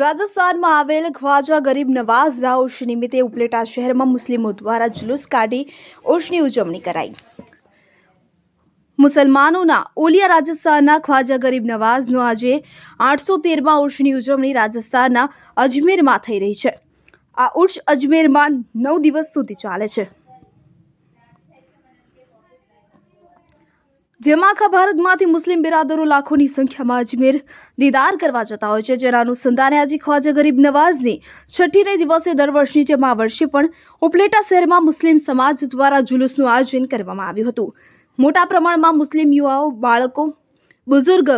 રાજસ્થાનમાં આવેલ ખ્વાજા ગરીબ નવાઝના ઉર્ષ નિમિત્તે ઉપલેટા શહેરમાં મુસ્લિમો દ્વારા જુલુસ કાઢી ઉર્ષની ઉજવણી કરાઈ. મુસલમાનોના ઓલિયા રાજસ્થાનના ખ્વાજા ગરીબ નવાઝનો આજે આઠસો તેરમાં ઉર્ષની ઉજવણી રાજસ્થાનના અજમેરમાં થઈ રહી છે. આ ઉર્ષ અજમેરમાં નવ દિવસ સુધી ચાલે છે. જેમાં આખા ભારતમાંથી મુસ્લિમ બિરાદરો લાખોની સંખ્યામાં અજમેર દીદાર કરવા જતા હોય છે. જેના અનુસંધાને આજે ખ્વાજા ગરીબ નવાઝની છઠ્ઠીને દિવસે દર વર્ષની જેમ આ વર્ષે પણ ઉપલેટા શહેરમાં મુસ્લિમ સમાજ દ્વારા જુલુસનું આયોજન કરવામાં આવ્યું હતું. મોટા પ્રમાણમાં મુસ્લિમ યુવાઓ, બાળકો, બુઝુર્ગ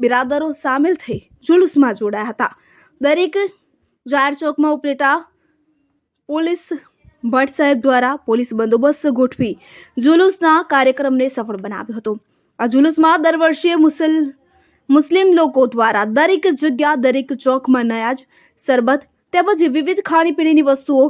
બિરાદરો સામેલ થઈ જુલુસમાં જોડાયા હતા. દરેક જાહેર ચોકમાં ઉપલેટા પોલીસ ભટ્ટ સાહેબ દ્વારા પોલીસ બંદોબસ્ત ગોઠવી જુલુસના કાર્યક્રમને સફળ બનાવ્યો હતો. આ જુલુસમાં દર વર્ષે મુસલ, મુસ્લિમ લોકો દ્વારા દરેક જગ્યા, દરેક ચોકમાં નયાજ શરબત તેમજ વિવિધ ખાણીપીણીની વસ્તુઓ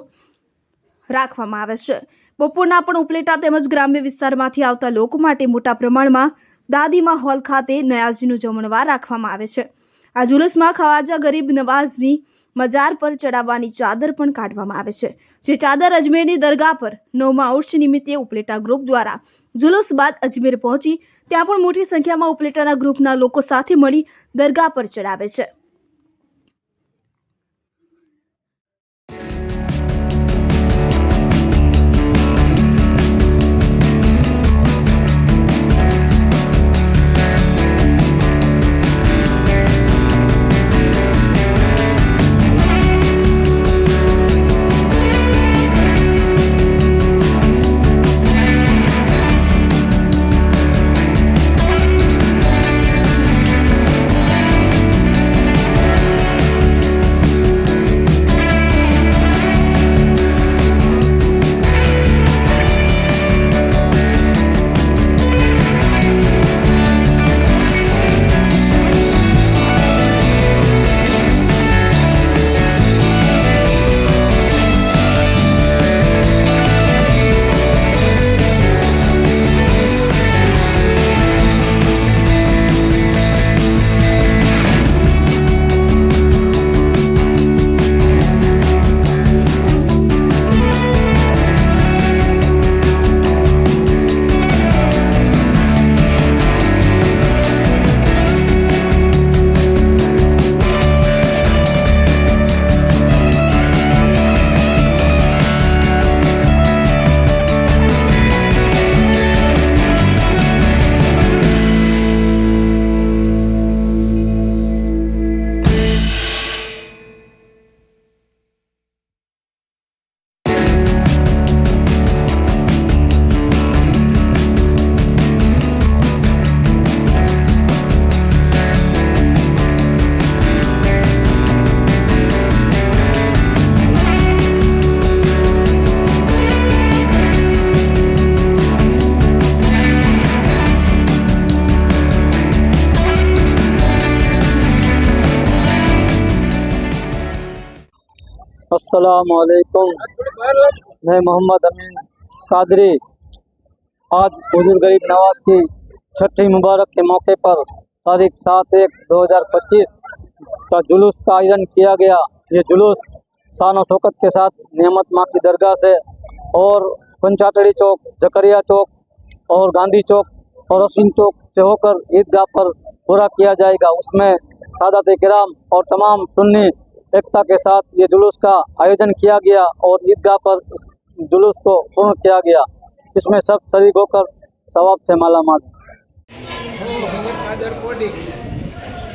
રાખવામાં આવે છે. બપોરના પણ ઉપલેટા તેમજ ગ્રામ્ય વિસ્તારમાંથી આવતા લોકો માટે મોટા પ્રમાણમાં દાદીમા હોલ ખાતે નયાજીનું જમણવાર રાખવામાં આવે છે. આ જુલુસમાં ખવાજા ગરીબ નવાઝની મજાર પર ચડાવવાની ચાદર પણ કાઢવામાં આવે છે. જે ચાદર અજમેરની દરગાહ પર નવમા ઉર્ષ નિમિત્તે ઉપલેટા ગ્રુપ દ્વારા જુલુસ બાદ અજમેર પહોંચી, ત્યાં પણ મોટી સંખ્યામાં ઉપલેટાના ગ્રુપના લોકો સાથે મળી દરગાહ પર ચડાવે છે. असलकुम मैं मोहम्मद अमीन कादरी। आज बुज़ुर्ग गरीब नवाज़ की छठी मुबारक के मौके पर तारीख सात एक दो हज़ार पच्चीस का जुलूस का आयोजन किया गया। ये जुलूस शान शौकत के साथ नियमत माँ की दरगाह से और पंचाटड़ी चौक, जकरिया चौक और गांधी चौक और असीम चौक से होकर ईदगाह पर पूरा किया जाएगा। उसमें सादात कराम और तमाम सुन्नी एकता के साथ ये जुलूस का आयोजन किया गया और ईदगाह पर इस जुलूस को पूर्ण किया गया इसमें सब शरीक होकर सवाब से माला माल હું હમીદ કાદર કોડી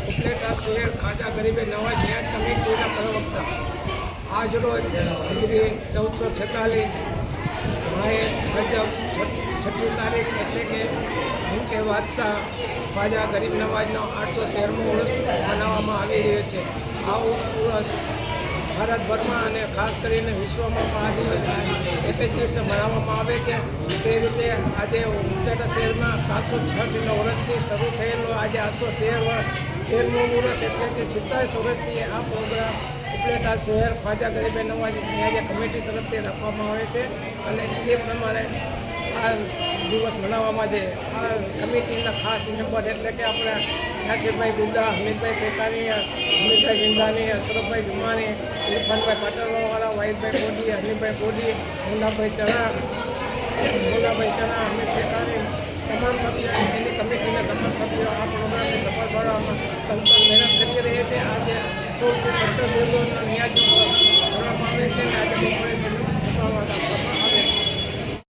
ઉપલેટા શહેર ખાજા ગરીબે નવાજ ન્યાજ કમિટીના પ્રવક્તા આજ રોજ હજરી ચૌદસો છેતાલીસ માએ ગજબ છઠ્ઠી તારીખ એટલે કે હું કે બાદશાહ ખ્વાજા ગરીબ નવાજનો આઠસો તેરમો વર્ષ મનાવવામાં આવી રહ્યો છે આ વર્ષ ભારતભરમાં અને ખાસ કરીને વિશ્વમાં પણ આ દિવસ એક જ દિવસે મનાવવામાં આવે છે. તે રીતે આજે ઉત્તર શહેરમાં સાતસો છ્યાસીના વર્ષથી શરૂ થયેલો આજે આઠસો તેર વર્ષ તેરમો વર્ષ એટલે કે સિત્તાવીસ વર્ષથી આ પ્રોગ્રામ ઉપલેટા શહેર ખ્વાજા ગરીબે નવાજ ન્યાય કમિટી તરફથી રાખવામાં આવે છે. અને તે પ્રમાણે આ દિવસ મનાવવામાં છે આ કમિટીના ખાસ મેમ્બર એટલે કે આપણા નાસિરભાઈ ગુંડા હમીદભાઈ શેતાની હમીદભાઈ ગિંદાની અશરફભાઈ જુમાની ઇરફાનભાઈ પાટણવાળા, વાહિદભાઈ કોડી હમીદભાઈ કોડી મુન્નાભાઈ ચણા મુન્નાભાઈ ચણા હમીદ શેતાની તમામ સભ્યો એની કમિટીના તમામ સભ્યો આ પ્રોગ્રામને સફળ બનાવવામાં તંત્ર મહેનત કરી રહ્યા છે. આજે સોળથી સત્તર દિવસના ન્યાજ કરવામાં આવે છે. અને આજે